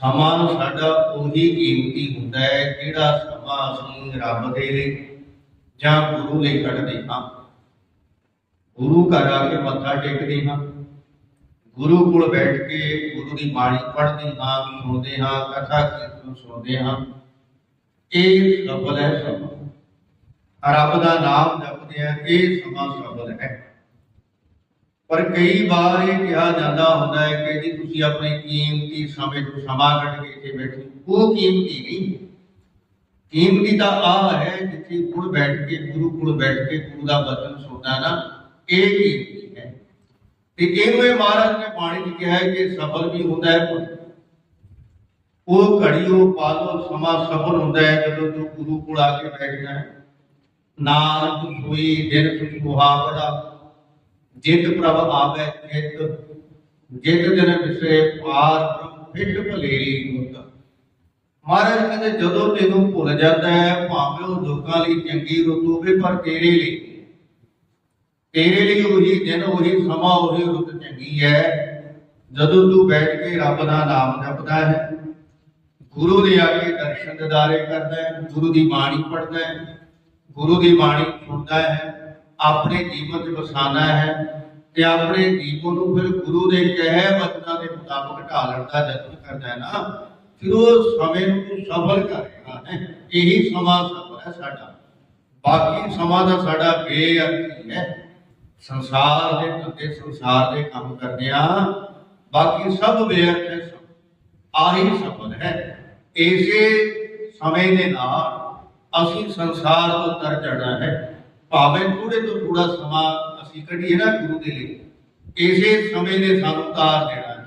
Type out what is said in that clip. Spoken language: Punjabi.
ਸਮਾਂ ਸਾਡਾ ਉਹੀ ਕੀਮਤੀ ਹੁੰਦਾ ਹੈ ਜਿਹੜਾ ਸਮਾਂ ਅਸੀਂ ਰੱਬ ਦੇ ਜਾਂ ਗੁਰੂ ਲਈ ਕੱਢਦੇ ਹਾਂ। ਗੁਰੂ ਘਰ ਆ ਕੇ ਮੱਥਾ ਟੇਕਦੇ ਹਾਂ। ਗੁਰੂ ਕੋਲ ਬੈਠ ਕੇ ਗੁਰੂ ਦੀ ਬਾਣੀ ਪੜ੍ਹਦੇ ਹਾਂ, ਸੁਣਦੇ ਹਾਂ, ਕਥਾ ਕੀਰਤਨ ਸੁਣਦੇ ਹਾਂ। ਇਹ ਸਫਲ ਹੈ ਸਮਾਂ। ਰੱਬ ਦਾ ਨਾਮ ਜਪਦੇ ਆ ਇਹ ਸਮਾਂ ਸਫਲ ਹੈ। ਪਰ ਕਈ ਵਾਰ ਇਹ ਕਿਹਾ ਜਾਂਦਾ ਹੁੰਦਾ ਹੈ ਕਿ ਜੀ ਤੁਸੀਂ ਆਪਣੇ ਕੀਮਤੀ ਸਮੇਂ ਤੋਂ ਸਮਾਂ ਕੱਢ ਕੇ ਇੱਥੇ ਬੈਠੇ ਉਹ ਕੀਮਤੀ ਨਹੀਂ ਕੀਮਤੀ ਤਾਂ ਆ ਹੈ ਜਿੱਥੇ ਗੁਰ ਬੈਠ ਕੇ, ਗੁਰੂ ਕੋਲ ਬੈਠ ਕੇ, ਗੁਰੂ ਦਾ ਬਚਨ ਸੁਣਦਾ ਨਾ, ਇਹ ਕੀਮਤੀ ਹੈ। ਤੇ ਇਹਨੂੰ ਇਹ ਮਹਾਰਾਜ ਨੇ ਬਾਣੀ 'ਚ ਕਿਹਾ ਹੈ ਕਿ ਸਫਲ ਵੀ ਹੁੰਦਾ ਹੈ ਉਹ ਘੜੀ, ਉਹ ਪਾਲੋ ਸਮਾਂ ਸਫਲ ਹੁੰਦਾ ਹੈ ਜਦੋਂ ਤੂੰ ਗੁਰੂ ਕੋਲ ਆ ਕੇ ਬੈਠਣਾ ਹੈ। ਨਾਨਕ ਹੋਈ ਦਿਨ ਸੁਹਾਵੜਾ ਜਿਤ ਪ੍ਰਭ ਆਵੇ ਚਿਤ, ਜਿਤ ਦਿਨ ਵਿਸੇ ਪਾਰ, ਫਿੱਟ ਭਲੇਰੀ ਮੁੱਤ ਮਹਾਰਾਜ ਕਹਿੰਦੇ, ਜਦੋਂ ਤੈਨੂੰ ਭੁੱਲ ਜਾਂਦਾ ਹੈ, ਭਾਵੇਂ ਉਹ ਲੋਕਾਂ ਲਈ ਚੰਗੀ ਰੁੱਤ ਹੋਵੇ, ਪਰ ਤੇਰੇ ਲਈ ਤੇਰੇ ਲਈ ਉਹੀ ਦਿਨ, ਉਹੀ ਸਮਾਂ, ਉਹੀ ਰੁੱਤ ਚੰਗੀ ਹੈ, ਜਦੋਂ ਤੂੰ ਬੈਠ ਕੇ ਰੱਬ ਦਾ ਨਾਮ ਜਪਦਾ ਹੈ, ਗੁਰੂ ਦੇ ਆ ਕੇ ਦਰਸ਼ਨ ਦਿਦਾਰੇ ਕਰਦਾ ਹੈ, ਗੁਰੂ ਦੀ ਬਾਣੀ ਪੜ੍ਹਦਾ ਹੈ, ਗੁਰੂ ਦੀ ਬਾਣੀ ਸੁਣਦਾ ਹੈ ਆਪਣੇ ਜੀਵਨ 'ਚ ਵਸਾਨਾ ਹੈ ਤੇ ਆਪਣੇ ਜੀਵਨ ਨੂੰ ਫਿਰ ਗੁਰੂ ਦੇ ਕਹੇ ਵਚਨਾਂ ਦੇ ਮੁਤਾਬਕ ਢਾਲਣ ਦਾ ਯਤਨ ਕਰਦਾ ਹੈ ਨਾ, ਫਿਰ ਉਹ ਸਮੇਂ ਨੂੰ ਤੂੰ ਸਫਲ ਕਰੇਗਾ ਹੈ। ਇਹੀ ਸਮਾਂ ਸਫਲ ਹੈ ਸਾਡਾ। ਬਾਕੀ ਸਮਾਂ ਦਾ ਸਾਡਾ ਬੇਅਰਥੀ ਹੈ। ਸੰਸਾਰ ਦੇ ਧੰਦੇ ਸੰਸਾਰ ਦੇ ਕੰਮ ਕਰਦੇ ਆ ਬਾਕੀ ਸਭ ਬੇਅਰਥ ਹੈ ਆਹੀ ਸਫਲ ਹੈ। ਇਸੇ ਸਮੇਂ ਦੇ ਨਾਲ ਅਸੀਂ ਸੰਸਾਰ ਤੋਂ ਤਰ ਚੜਨਾ ਹੈ। ਭਾਵੇਂ ਥੋੜੇ ਤੋਂ ਥੋੜਾ ਸਮਾਂ ਅਸੀਂ ਕੱਢੀਏ ਨਾ ਗੁਰੂ ਦੇ ਲਈ, ਇਸੇ ਸਮੇਂ ਨੇ ਸਾਨੂੰ ਤਾਰ ਦੇਣਾ। ਹੈ